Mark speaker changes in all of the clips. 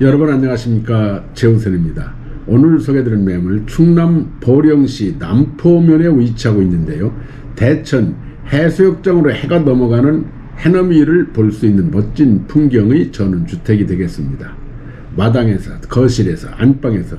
Speaker 1: 여러분 안녕하십니까 최우선입니다. 오늘 소개드린 매물 충남 보령시 남포면에 위치하고 있는데요. 대천 해수욕장으로 해가 넘어가는 해넘이를 볼 수 있는 멋진 풍경의 전원주택이 되겠습니다. 마당에서 거실에서 안방에서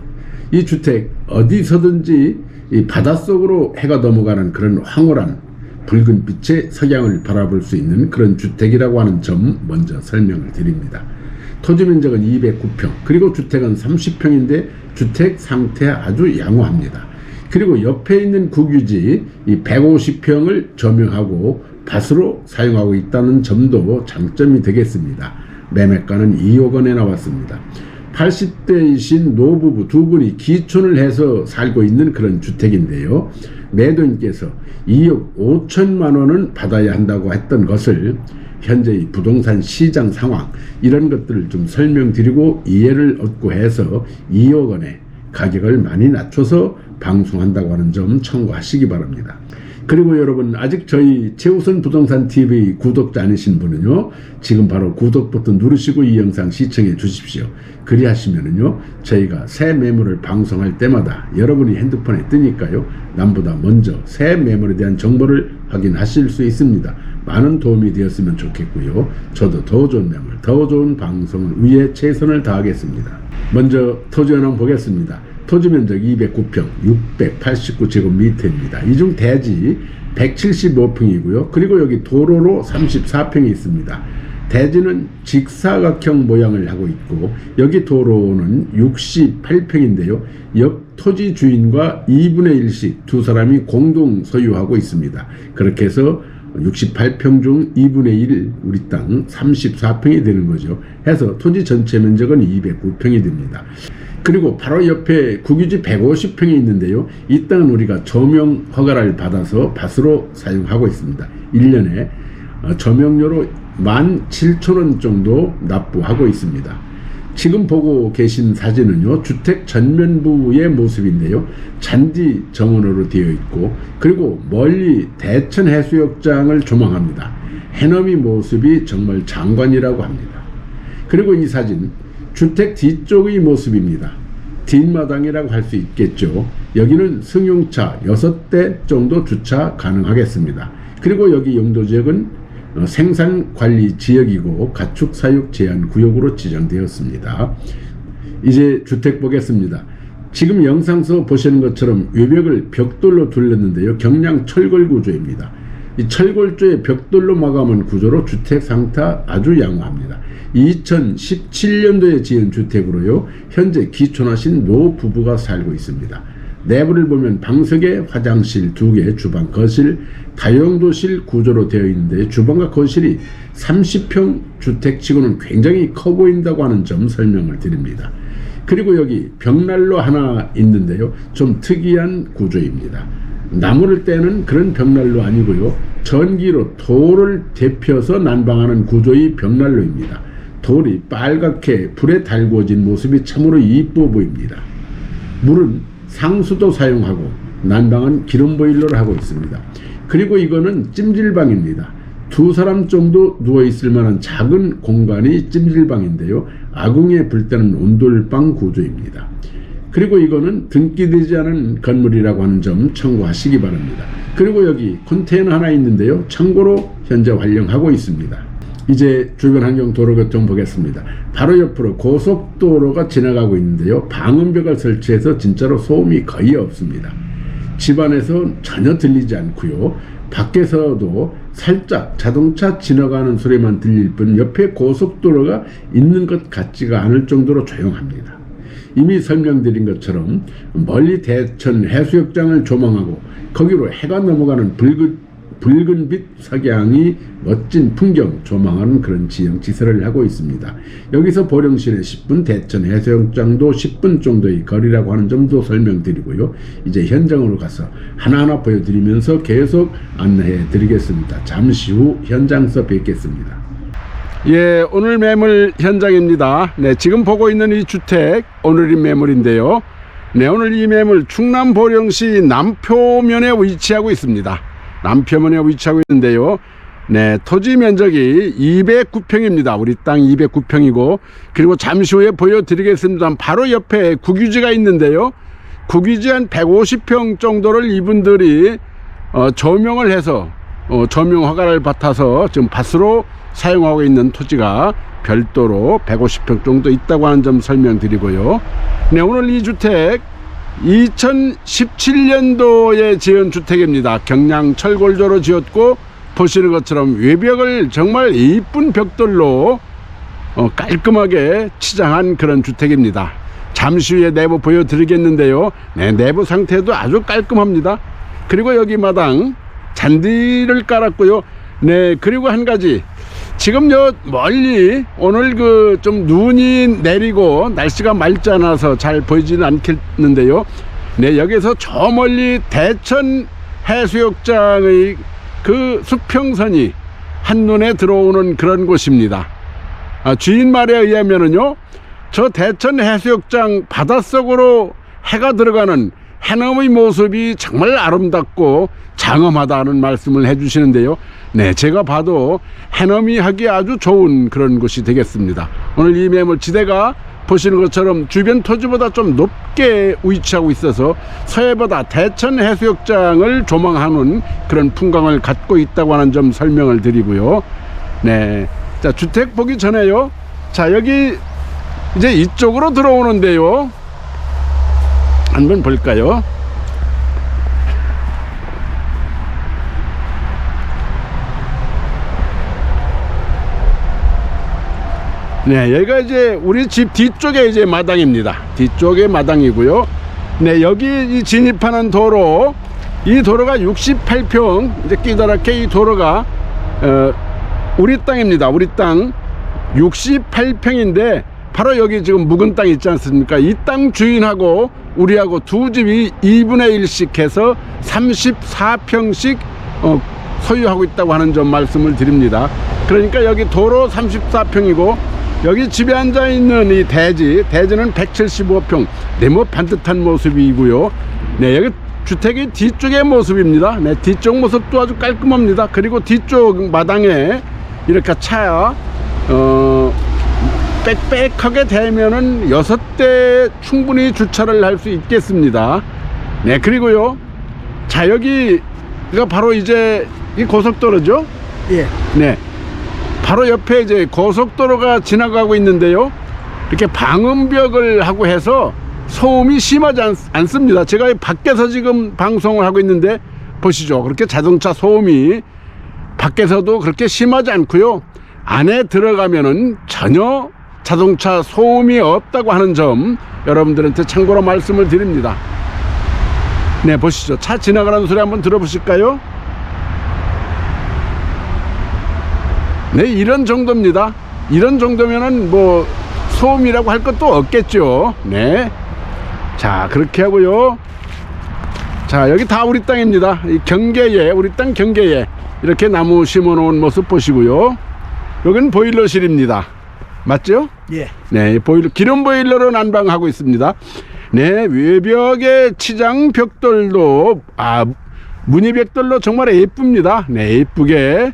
Speaker 1: 이 주택 어디서든지 이 바닷속으로 해가 넘어가는 그런 황홀한 붉은 빛의 석양을 바라볼 수 있는 그런 주택이라고 하는 점 먼저 설명을 드립니다. 토지 면적은 209평, 그리고 주택은 30평인데 주택 상태 아주 양호합니다. 그리고 옆에 있는 국유지 이 150평을 조명하고 밭으로 사용하고 있다는 점도 장점이 되겠습니다. 매매가는 2억 원에 나왔습니다. 80대이신 노부부 두 분이 기촌을 해서 살고 있는 그런 주택인데요. 매도인께서 2억 5천만 원은 받아야 한다고 했던 것을 현재의 부동산 시장 상황 이런 것들을 좀 설명드리고 이해를 얻고 해서 2억 원에 가격을 많이 낮춰서 방송한다고 하는 점 참고하시기 바랍니다. 그리고 여러분 아직 저희 최우선 부동산 TV 구독자 아니신 분은요 지금 바로 구독 버튼 누르시고 이 영상 시청해 주십시오. 그리하시면은요 저희가 새 매물을 방송할 때마다 여러분이 핸드폰에 뜨니까요 남보다 먼저 새 매물에 대한 정보를 확인하실 수 있습니다. 많은 도움이 되었으면 좋겠고요. 저도 더 좋은 매물, 더 좋은 방송을 위해 최선을 다하겠습니다. 먼저 토지 현황 보겠습니다. 토지 면적 209평, 689제곱미터입니다. 이 중 대지 175평이고요. 그리고 여기 도로로 34평이 있습니다. 대지는 직사각형 모양을 하고 있고 여기 도로는 68평인데요. 옆 토지 주인과 2분의 1씩 두 사람이 공동 소유하고 있습니다. 그렇게 해서 68평 중 2분의 1 우리 땅 34평이 되는 거죠. 해서 토지 전체 면적은 209평이 됩니다. 그리고 바로 옆에 국유지 150평이 있는데요. 이 땅은 우리가 조명 허가를 받아서 밭으로 사용하고 있습니다. 1년에 어, 조명료로 17,000원 정도 납부하고 있습니다. 지금 보고 계신 사진은요, 주택 전면부의 모습인데요. 잔디 정원으로 되어 있고, 그리고 멀리 대천 해수욕장을 조망합니다. 해넘이 모습이 정말 장관이라고 합니다. 그리고 이 사진, 주택 뒤쪽의 모습입니다. 뒷마당이라고 할 수 있겠죠. 여기는 승용차 6대 정도 주차 가능하겠습니다. 그리고 여기 용도지역은 어, 생산관리 지역이고 가축사육 제한 구역으로 지정되었습니다. 이제 주택 보겠습니다. 지금 영상서 보시는 것처럼 외벽을 벽돌로 둘렀는데요. 경량 철골 구조입니다. 이 철골조의 벽돌로 마감한 구조로 주택 상태 아주 양호합니다. 2017년도에 지은 주택으로요. 현재 기촌하신 노 부부가 살고 있습니다. 내부를 보면 방석에 화장실 두 개, 주방, 거실, 다용도실 구조로 되어 있는데 주방과 거실이 30평 주택치고는 굉장히 커 보인다고 하는 점 설명을 드립니다. 그리고 여기 벽난로 하나 있는데요. 좀 특이한 구조입니다. 나무를 떼는 그런 벽난로 아니고요. 전기로 돌을 데펴서 난방하는 구조의 벽난로입니다. 돌이 빨갛게 불에 달구어진 모습이 참으로 이뻐 보입니다. 물은 상수도 사용하고 난방은 기름 보일러를 하고 있습니다. 그리고 이거는 찜질방입니다. 두 사람 정도 누워 있을 만한 작은 공간이 찜질방인데요. 아궁이에 불 때는 온돌방 구조입니다. 그리고 이거는 등기되지 않은 건물이라고 하는 점 참고하시기 바랍니다. 그리고 여기 컨테이너 하나 있는데요. 창고로 현재 활용하고 있습니다. 이제 주변 환경 도로 교통 보겠습니다. 바로 옆으로 고속도로가 지나가고 있는데요. 방음벽을 설치해서 진짜로 소음이 거의 없습니다. 집안에서 전혀 들리지 않고요. 밖에서도 살짝 자동차 지나가는 소리만 들릴 뿐 옆에 고속도로가 있는 것 같지가 않을 정도로 조용합니다. 이미 설명드린 것처럼 멀리 대천 해수욕장을 조망하고 거기로 해가 넘어가는 붉은, 붉은 빛 석양이 멋진 풍경 조망하는 그런 지형 지설을 하고 있습니다. 여기서 보령시내 10분 대천 해수욕장도 10분 정도의 거리라고 하는 점도 설명드리고요. 이제 현장으로 가서 하나하나 보여드리면서 계속 안내해 드리겠습니다. 잠시 후 현장서 뵙겠습니다. 예, 오늘 매물 현장입니다. 네, 지금 보고 있는 이 주택 오늘의 매물인데요. 네, 오늘 이 매물 충남 보령시 남표면에 위치하고 있습니다. 남표면에 위치하고 있는데요. 네, 토지 면적이 209평입니다. 우리 땅 209평이고 그리고 잠시 후에 보여드리겠습니다. 바로 옆에 국유지가 있는데요. 국유지 한 150평 정도를 이분들이 어, 조명을 해서 어, 조명 허가를 받아서 지금 밭으로 사용하고 있는 토지가 별도로 150평 정도 있다고 하는 점 설명드리고요. 네, 오늘 이 주택 2017년도에 지은 주택입니다. 경량 철골조로 지었고 보시는 것처럼 외벽을 정말 이쁜 벽돌로 어, 깔끔하게 치장한 그런 주택입니다. 잠시 후에 내부 보여드리겠는데요. 네, 내부 상태도 아주 깔끔합니다. 그리고 여기 마당 잔디를 깔았고요. 네, 그리고 한 가지. 지금 요 멀리 오늘 그 좀 눈이 내리고 날씨가 맑지 않아서 잘 보이지는 않겠는데요. 네, 여기서 저 멀리 대천 해수욕장의 그 수평선이 한눈에 들어오는 그런 곳입니다. 아, 주인 말에 의하면은요, 저 대천 해수욕장 바닷속으로 해가 들어가는 해넘의 모습이 정말 아름답고 장엄하다는 말씀을 해주시는데요. 네, 제가 봐도 해넘이 하기 아주 좋은 그런 곳이 되겠습니다. 오늘 이 매물지대가 보시는 것처럼 주변 토지보다 좀 높게 위치하고 있어서 서해바다 대천 해수욕장을 조망하는 그런 풍광을 갖고 있다고 하는 점 설명을 드리고요. 네. 자, 주택 보기 전에요. 자, 여기 이제 이쪽으로 들어오는데요. 한번 볼까요? 네, 여기가 이제 우리 집 뒤쪽에 이제 마당입니다. 뒤쪽에 마당이고요. 네, 여기 이 진입하는 도로, 이 도로가 68평, 이제 끼다랗게 이 도로가, 어, 우리 땅입니다. 우리 땅 68평인데, 바로 여기 지금 묵은 땅 있지 않습니까? 이 땅 주인하고 우리하고 두 집이 2분의 1씩 해서 34평씩 어, 소유하고 있다고 하는 점 말씀을 드립니다. 그러니까 여기 도로 34평이고 여기 집에 앉아 있는 이 대지, 대지는 175평, 네모 반듯한 모습이고요. 네, 여기 주택의 뒤쪽의 모습입니다. 네, 뒤쪽 모습도 아주 깔끔합니다. 그리고 뒤쪽 마당에 이렇게 차, 어, 빽빽하게 되면은 여섯 대 충분히 주차를 할 수 있겠습니다. 네, 그리고요. 자, 여기가 바로 이제 이 고속도로죠?
Speaker 2: 예.
Speaker 1: 네. 바로 옆에 이제 고속도로가 지나가고 있는데요. 이렇게 방음벽을 하고 해서 소음이 심하지 않, 않습니다. 제가 밖에서 지금 방송을 하고 있는데 보시죠. 그렇게 자동차 소음이 밖에서도 그렇게 심하지 않고요. 안에 들어가면은 전혀 자동차 소음이 없다고 하는 점 여러분들한테 참고로 말씀을 드립니다. 네, 보시죠. 차 지나가는 소리 한번 들어보실까요? 네, 이런 정도입니다. 이런 정도면은 뭐 소음이라고 할 것도 없겠죠. 네. 자, 그렇게 하고요. 자, 여기 다 우리 땅입니다. 이 경계에, 우리 땅 경계에 이렇게 나무 심어 놓은 모습 보시고요. 여기는 보일러실입니다. 맞죠?
Speaker 2: 예.
Speaker 1: 네, 보일러, 기름 보일러로 난방하고 있습니다. 네, 외벽에 치장 벽돌도, 아, 무늬 벽돌로 정말 예쁩니다. 네, 예쁘게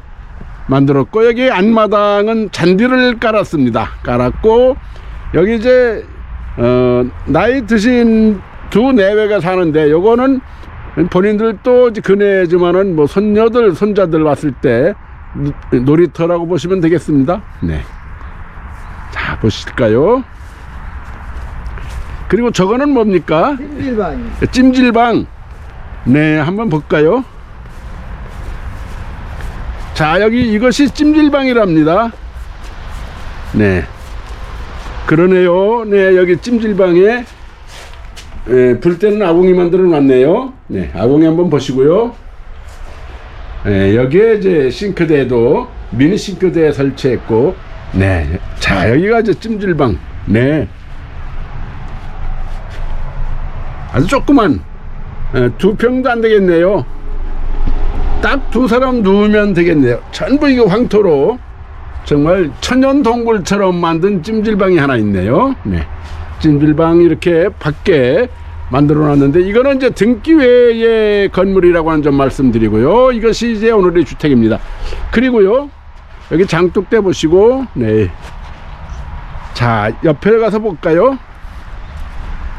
Speaker 1: 만들었고, 여기 안마당은 잔디를 깔았습니다. 깔았고, 여기 이제, 어, 나이 드신 두 내외가 사는데, 요거는 본인들도 그네지만은 뭐 손녀들, 손자들 왔을 때 노- 놀이터라고 보시면 되겠습니다. 네. 자, 보실까요? 그리고 저거는 뭡니까?
Speaker 2: 일반.
Speaker 1: 찜질방. 네, 한번 볼까요? 자, 여기 이것이 찜질방이랍니다. 네. 그러네요. 네, 여기 찜질방에 예, 불 때는 아궁이 만 들어 놨네요. 네, 아궁이 한번 보시고요. 예, 여기에 이제 싱크대도 미니 싱크대 설치했고, 네. 자, 여기가 이제 찜질방. 네. 아주 조그만 예, 두 평도 안 되겠네요. 딱 두 사람 누우면 되겠네요. 전부 이거 황토로 정말 천연 동굴처럼 만든 찜질방이 하나 있네요. 네. 찜질방 이렇게 밖에 만들어 놨는데 이거는 이제 등기 외의 건물이라고 하는 점 말씀드리고요. 이것이 이제 오늘의 주택입니다. 그리고요. 여기 장독대 보시고 네. 자, 옆에 가서 볼까요?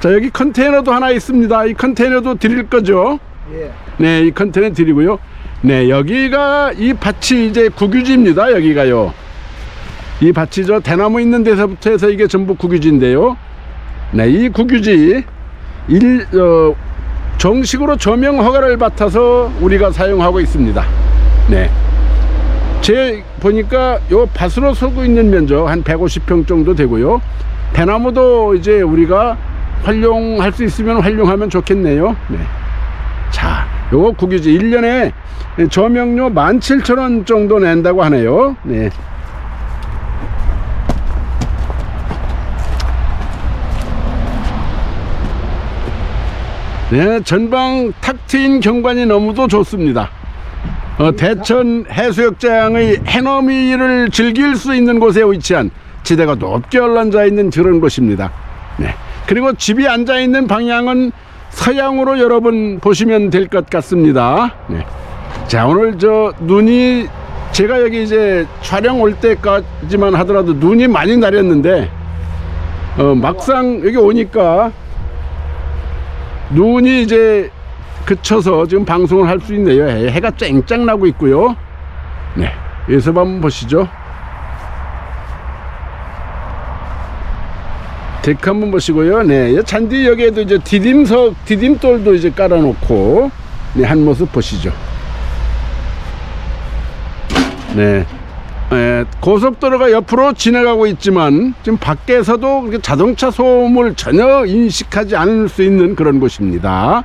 Speaker 1: 자, 여기 컨테이너도 하나 있습니다. 이 컨테이너도 드릴 거죠?
Speaker 2: 예.
Speaker 1: 네, 이 컨테이너 드리고요. 네, 여기가 이 밭이 이제 국유지입니다. 여기가요. 이 밭이 저 대나무 있는 데서부터 해서 이게 전부 국유지인데요. 네, 이 국유지 일 어, 정식으로 조명 허가를 받아서 우리가 사용하고 있습니다. 네. 제 보니까 요 밭으로 서고 있는 면적 한 150평 정도 되고요. 대나무도 이제 우리가 활용할 수 있으면 활용하면 좋겠네요. 네. 자, 요거 국유지 1년에 조명료 17,000원 정도 낸다고 하네요. 네. 네, 전방 탁 트인 경관이 너무도 좋습니다. 어, 대천 해수욕장의 해넘이를 즐길 수 있는 곳에 위치한 지대가 높게 올라앉아 있는 그런 곳입니다. 네. 그리고 집이 앉아 있는 방향은 서양으로 여러분 보시면 될 것 같습니다. 네. 자, 오늘 저 눈이 제가 여기 이제 촬영 올 때까지만 하더라도 눈이 많이 내렸는데 어, 막상 여기 오니까 눈이 이제 그쳐서 지금 방송을 할 수 있네요. 해- 해가 쨍쨍 나고 있고요. 네. 여기서 한번 보시죠. 데크 한번 보시고요. 네. 이 잔디 여기에도 이제 디딤석, 디딤돌도 이제 깔아놓고, 네. 한 모습 보시죠. 네. 에, 고속도로가 옆으로 지나가고 있지만 지금 밖에서도 자동차 소음을 전혀 인식하지 않을 수 있는 그런 곳입니다.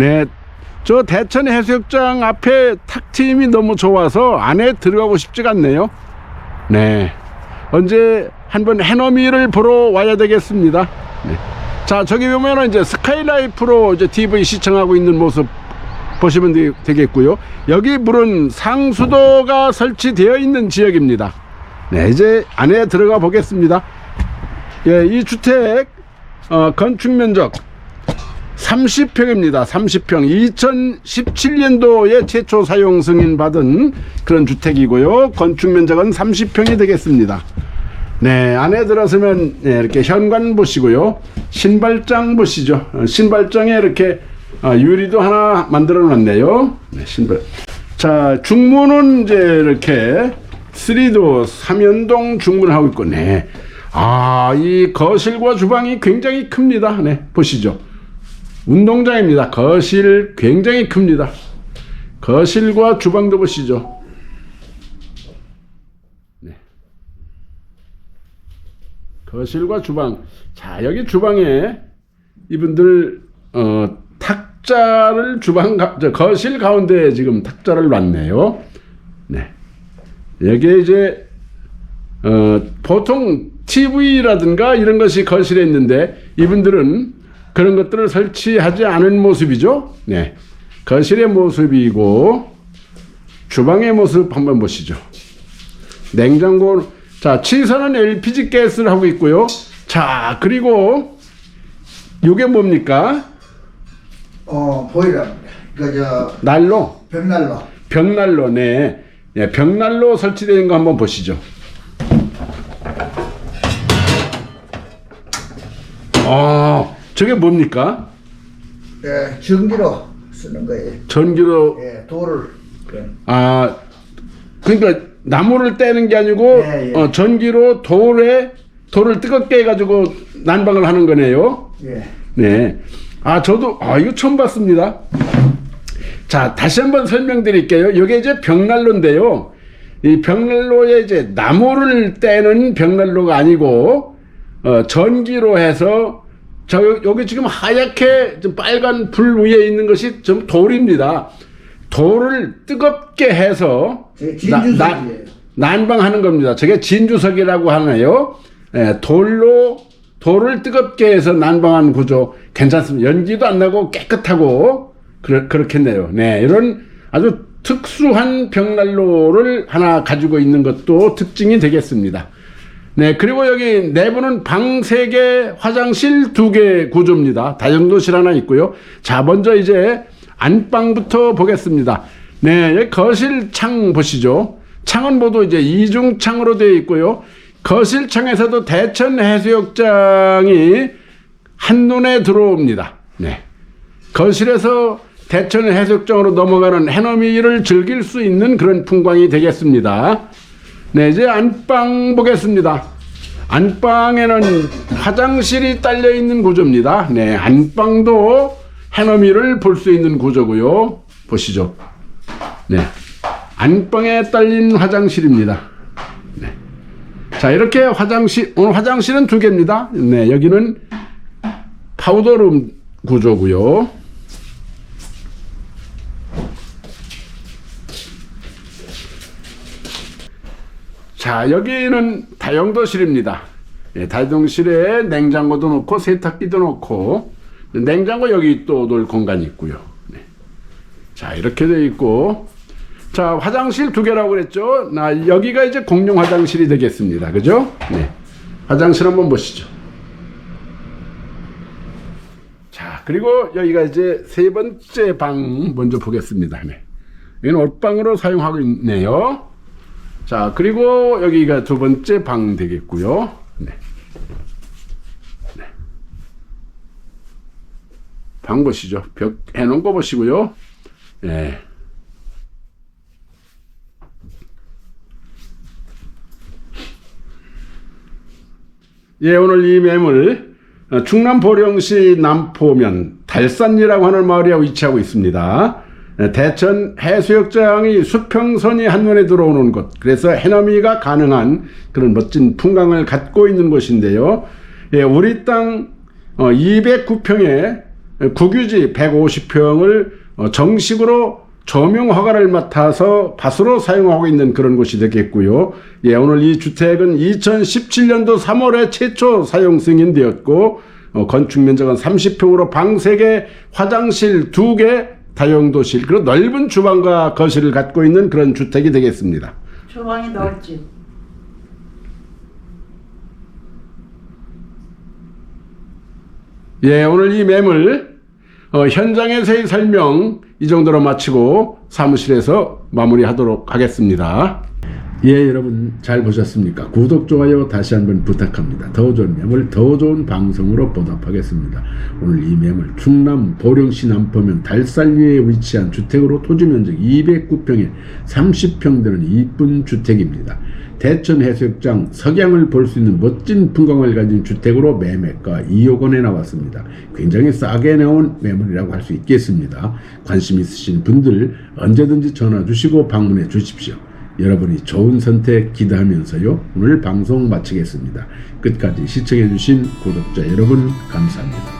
Speaker 1: 네. 저 대천 해수욕장 앞에 탁 트임이 너무 좋아서 안에 들어가고 싶지가 않네요. 네. 언제 한번 해넘이를 보러 와야 되겠습니다. 네. 자, 저기 보면은 이제 스카이라이프로 이제 TV 시청하고 있는 모습 보시면 되, 되겠고요. 여기 물은 상수도가 설치되어 있는 지역입니다. 네, 이제 안에 들어가 보겠습니다. 예, 이 주택 어, 건축 면적 30평입니다. 30평. 2017년도에 최초 사용 승인 받은 그런 주택이고요. 건축 면적은 30평이 되겠습니다. 네, 안에 들어서면 네, 이렇게 현관 보시고요. 신발장 보시죠. 어, 신발장에 이렇게 아, 유리도 하나 만들어 놨네요. 네, 신발. 자, 중문은 이제 이렇게 3도 삼연동 중문을 하고 있고, 네. 아, 이 거실과 주방이 굉장히 큽니다. 네, 보시죠. 운동장입니다. 거실 굉장히 큽니다. 거실과 주방도 보시죠. 네. 거실과 주방. 자, 여기 주방에 이분들 어, 탁자를 주방 가, 저 거실 가운데 지금 탁자를 놨네요. 네. 여기에 이제 어, 보통 TV라든가 이런 것이 거실에 있는데 이분들은 그런 것들을 설치하지 않은 모습이죠. 네. 거실의 모습이고 주방의 모습 한번 보시죠. 냉장고 자, 치사는 LPG 가스를 하고 있고요. 자, 그리고 이게 뭡니까?
Speaker 2: 어, 보이랍니다. 그저
Speaker 1: 난로,
Speaker 2: 벽난로.
Speaker 1: 벽난로, 네. 예, 벽난로 설치되는 거 한번 보시죠. 아, 저게 뭡니까?
Speaker 2: 예, 전기로 쓰는 거예요.
Speaker 1: 전기로,
Speaker 2: 예, 돌을. 그,
Speaker 1: 아, 그러니까 나무를 떼는 게 아니고,
Speaker 2: 예, 예.
Speaker 1: 어, 전기로 돌에, 돌을 뜨겁게 해가지고 난방을 하는 거네요.
Speaker 2: 예.
Speaker 1: 네. 아, 저도, 아, 이거 처음 봤습니다. 자, 다시 한번 설명드릴게요. 이게 이제 벽난로인데요. 이 벽난로에 이제 나무를 떼는 벽난로가 아니고, 어, 전기로 해서, 저, 여기 지금 하얗게 좀 빨간 불 위에 있는 것이 좀 돌입니다. 돌을 뜨겁게 해서,
Speaker 2: 제 진주석이에요.
Speaker 1: 난방하는 겁니다. 저게 진주석이라고 하네요. 예, 돌로 돌을 뜨겁게 해서 난방하는 구조 괜찮습니다. 연기도 안 나고 깨끗하고 그렇, 그렇겠네요. 네, 이런 아주 특수한 벽난로를 하나 가지고 있는 것도 특징이 되겠습니다. 네, 그리고 여기 내부는 방 3개, 화장실 2개 구조입니다. 다용도실 하나 있고요. 자, 먼저 이제 안방부터 보겠습니다. 네, 여기 거실 창 보시죠. 창은 모두 이제 이중창으로 되어 있고요. 거실 창에서도 대천 해수욕장이 한눈에 들어옵니다. 네. 거실에서 대천 해수욕장으로 넘어가는 해넘이를 즐길 수 있는 그런 풍광이 되겠습니다. 네, 이제 안방 보겠습니다. 안방에는 화장실이 딸려 있는 구조입니다. 네, 안방도 해넘이를 볼 수 있는 구조고요. 보시죠. 네, 안방에 딸린 화장실입니다. 네. 자, 이렇게 화장실, 오늘 화장실은 두 개입니다. 네, 여기는 파우더룸 구조고요. 자, 여기는 다용도실입니다. 예, 다용도실에 냉장고도 놓고 세탁기도 놓고 냉장고 여기 또 놓을 공간이 있고요. 네. 자, 이렇게 돼 있고 자, 화장실 두 개라고 그랬죠? 나 여기가 이제 공용 화장실이 되겠습니다. 그죠? 네. 화장실 한번 보시죠. 자, 그리고 여기가 이제 세 번째 방 먼저 보겠습니다. 네. 여기는 옷방으로 사용하고 있네요. 자, 그리고 여기가 두 번째 방 되겠고요. 네. 네. 방 보시죠. 벽 해놓은 거 보시고요. 네. 예, 오늘 이 매물 어, 충남 보령시 남포면 달산리라고 하는 마을에 위치하고 있습니다. 예, 대천 해수욕장이 수평선이 한눈에 들어오는 곳, 그래서 해넘이가 가능한 그런 멋진 풍광을 갖고 있는 곳인데요. 예, 우리 땅 209평에 국유지 150평을 어, 정식으로 조명 허가를 맡아서 밭으로 사용하고 있는 그런 곳이 되겠고요. 예, 오늘 이 주택은 2017년도 3월에 최초 사용 승인되었고 어, 건축 면적은 30평으로 방 3개, 화장실 2개, 다용도실 그리고 넓은 주방과 거실을 갖고 있는 그런 주택이 되겠습니다.
Speaker 3: 주방이 넓지.
Speaker 1: 예, 오늘 이 매물 어, 현장에서의 설명 이 정도로 마치고 사무실에서 마무리하도록 하겠습니다. 예, 여러분 잘 보셨습니까? 구독, 좋아요 다시 한번 부탁합니다. 더 좋은 매물, 더 좋은 방송으로 보답하겠습니다. 오늘 이 매물 충남 보령시 남포면 달살리에 위치한 주택으로 토지 면적 209평에 30평 되는 이쁜 주택입니다. 대천 해수욕장 석양을 볼 수 있는 멋진 풍광을 가진 주택으로 매매가 2억 원에 나왔습니다. 굉장히 싸게 나온 매물이라고 할 수 있겠습니다. 관심 있으신 분들 언제든지 전화 주시고 방문해 주십시오. 여러분이 좋은 선택 기대하면서요. 오늘 방송 마치겠습니다. 끝까지 시청해 주신 구독자 여러분 감사합니다.